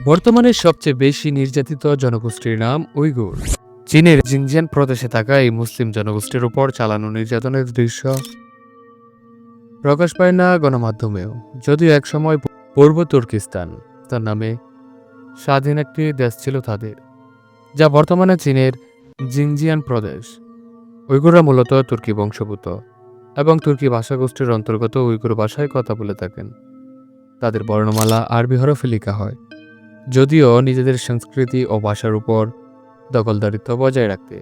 বর্তমানে সবচেয়ে বেশি নির্যাতিত জনগোষ্ঠীর নাম উইগুর। চীনের জিনজিয়ান প্রদেশে থাকা এই মুসলিম জনগোষ্ঠীর উপর চালানো নির্যাতনের দৃশ্য প্রকাশ পায় না গণমাধ্যমেও। যদিও একসময় পূর্ব তুর্কিস্তান, তার নামে স্বাধীন একটি দেশ ছিল তাদের, যা বর্তমানে চীনের জিনজিয়ান প্রদেশ। উইগুররা মূলত তুর্কি বংশভূত এবং তুর্কি ভাষাগোষ্ঠীর অন্তর্গত উইগুর ভাষায় কথা বলে থাকেন। তাদের বর্ণমালা আরবি হরফে লেখা হয়। যদিও নিজেদের সংস্কৃতি ও ভাষার উপর দখলদারিত্ব বজায় রাখতে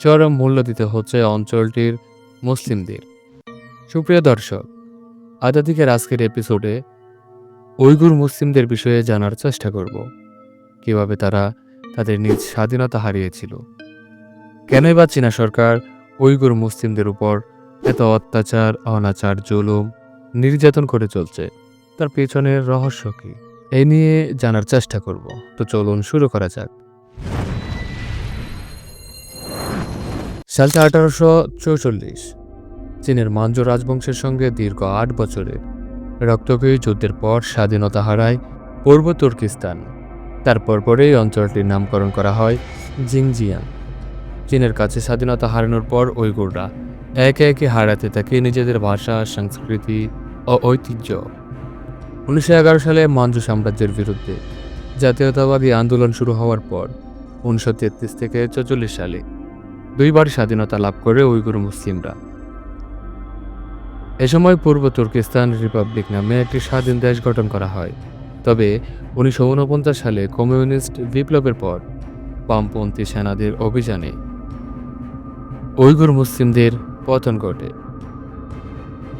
চরম মূল্য দিতে হচ্ছে অঞ্চলটির মুসলিমদের। সুপ্রিয় দর্শক আজাদিকের আজকের এপিসোডে উইগুর মুসলিমদের বিষয়ে জানার চেষ্টা করব। কীভাবে তারা তাদের নিজ স্বাধীনতা হারিয়েছিল? কেনই বা চীনা সরকার উইগুর মুসলিমদের উপর এত অত্যাচার, অনাচার, জুলুম, নির্যাতন করে চলছে? তার পেছনের রহস্য কি? এই নিয়ে জানার চেষ্টা করব। তো চলুন শুরু করা যাক। সালটা আঠারোশো চৌচল্লিশ, চীনের মাঞ্জ রাজবংশের সঙ্গে দীর্ঘ আট বছরের রক্তক্ষয়ী যুদ্ধের পর স্বাধীনতা হারায় পূর্ব তুর্কিস্তান। তারপর পরেই অঞ্চলটির নামকরণ করা হয় জিংজিয়াং। চীনের কাছে স্বাধীনতা হারানোর পর উইগুররা একে একে হারাতে থাকে নিজেদের ভাষা, সংস্কৃতি ও ঐতিহ্য। উনিশশো এগারো সালে মঞ্জু সাম্রাজ্যের বিরুদ্ধে জাতীয়তাবাদী আন্দোলন শুরু হওয়ার পর উনিশশো তেত্রিশ থেকে চৌচল্লিশ সালে দুইবার স্বাধীনতা লাভ করে উইগুর মুসলিমরা। এ সময় পূর্ব তুর্কিস্তান রিপাবলিক নামে একটি স্বাধীন দেশ গঠন করা হয়। তবে উনিশশো উনপঞ্চাশ সালে কমিউনিস্ট বিপ্লবের পর বামপন্থী সেনাদের অভিযানে উইগুর মুসলিমদের পতন ঘটে।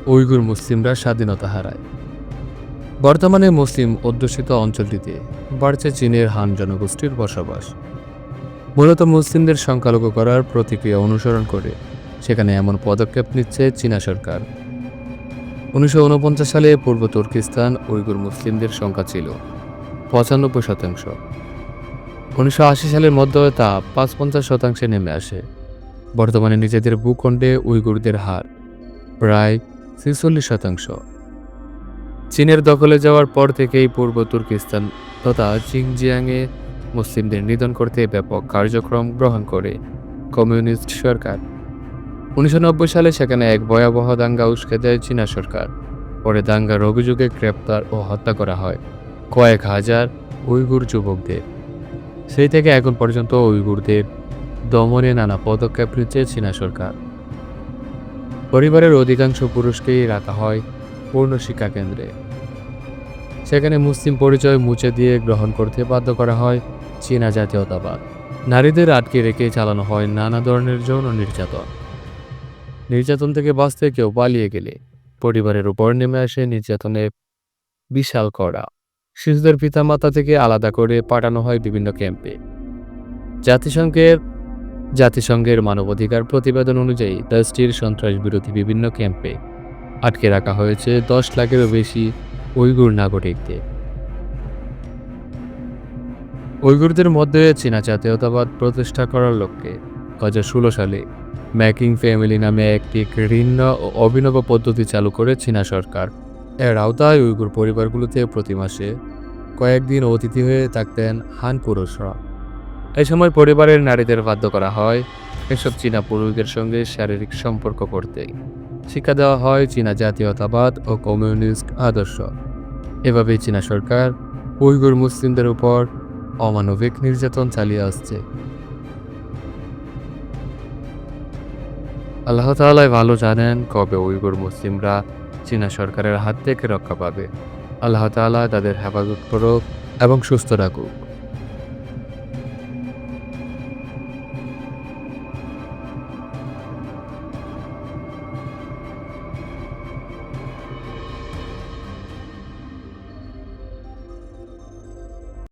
উইগুর মুসলিমরা স্বাধীনতা হারায়। বর্তমানে মুসলিম অধ্যুষিত অঞ্চলটিতে বাড়ছে চীনের হান জনগোষ্ঠীর বসবাস। মূলত মুসলিমদের সংখ্যালঘু করার প্রতিক্রিয়া অনুসরণ করে সেখানে এমন পদক্ষেপ নিচ্ছে চীনা সরকার। উনিশশো উনপঞ্চাশ সালে পূর্ব তুর্কিস্তান উইগুর মুসলিমদের সংখ্যা ছিল পঁচানব্বই শতাংশ। উনিশশো আশি সালের মধ্যে তা পাঁচ পঞ্চাশ শতাংশে নেমে আসে। বর্তমানে নিজেদের ভূখণ্ডে উইগুরদের হার প্রায় ছেচল্লিশ শতাংশ। চীনের দখলে যাওয়ার পর থেকেই পূর্ব তুর্কিস্তান তথা চিংজিয়াংয়ে মুসলিমদের নিধন করতে ব্যাপক কার্যক্রম গ্রহণ করে কমিউনিস্ট সরকার। উনিশশো নব্বই সালে সেখানে এক ভয়াবহ দাঙ্গা উস্কে দেয় চীনা সরকার। পরে দাঙ্গার অভিযোগে গ্রেপ্তার ও হত্যা করা হয় কয়েক হাজার উইগুর যুবকদের। সেই থেকে এখন পর্যন্ত উইগুরদের দমনে নানা পদক্ষেপ নিচ্ছে চীনা সরকার। পরিবারের অধিকাংশ পুরুষকেই রাখা হয় পূর্ণ শিক্ষা কেন্দ্রে। সেখানে মুসলিম পরিচয় মুছে দিয়ে গ্রহণ করতে বাধ্য করা হয় চীনা জাতীয়তাবাদ। নারীদের আটকে রেখে চালানো হয় নানা ধরনের যৌন নির্যাতন। নির্যাতন থেকে বাঁচতে কেউ পালিয়ে গেলে পরিবারের উপর নেমে আসে নির্যাতনে বিশাল করা শিশুদের পিতামাতা থেকে আলাদা করে পাঠানো হয় বিভিন্ন ক্যাম্পে। জাতিসংঘের জাতিসংঘের মানবাধিকার প্রতিবেদন অনুযায়ী দেশটির সন্ত্রাস বিরোধী বিভিন্ন ক্যাম্পে আটকে রাখা হয়েছে দশ লাখেরও বেশি উইগুর নাগরিকদের। উইগুরদের মধ্যে চীনা জাতীয়তাবাদ প্রতিষ্ঠা করার লক্ষ্যে দু ষোলো সালে ম্যাকিং ফ্যামিলি নামে একটি ঘৃণ্য ও অভিনব পদ্ধতি চালু করে চীনা সরকার। এর আওতায় উইগুর পরিবারগুলোতে প্রতি মাসে কয়েকদিন অতিথি হয়ে থাকতেন হান পুরুষরা। এই সময় পরিবারের নারীদের বাধ্য করা হয় এসব চীনা পুরুষদের সঙ্গে শারীরিক সম্পর্ক করতে। শিক্ষা দেওয়া হয় চীনা জাতীয়তাবাদ ও কমিউনিস্ট আদর্শ। এভাবেই চীনা সরকার উইগুর মুসলিমদের উপর অমানবিক নির্যাতন চালিয়ে আসছে। আল্লাহ তাআলাই ভালো জানেন কবে উইগুর মুসলিমরা চীনা সরকারের হাত থেকে রক্ষা পাবে। আল্লাহ তাআলা তাদের হেফাজত করুক এবং সুস্থ রাখুক।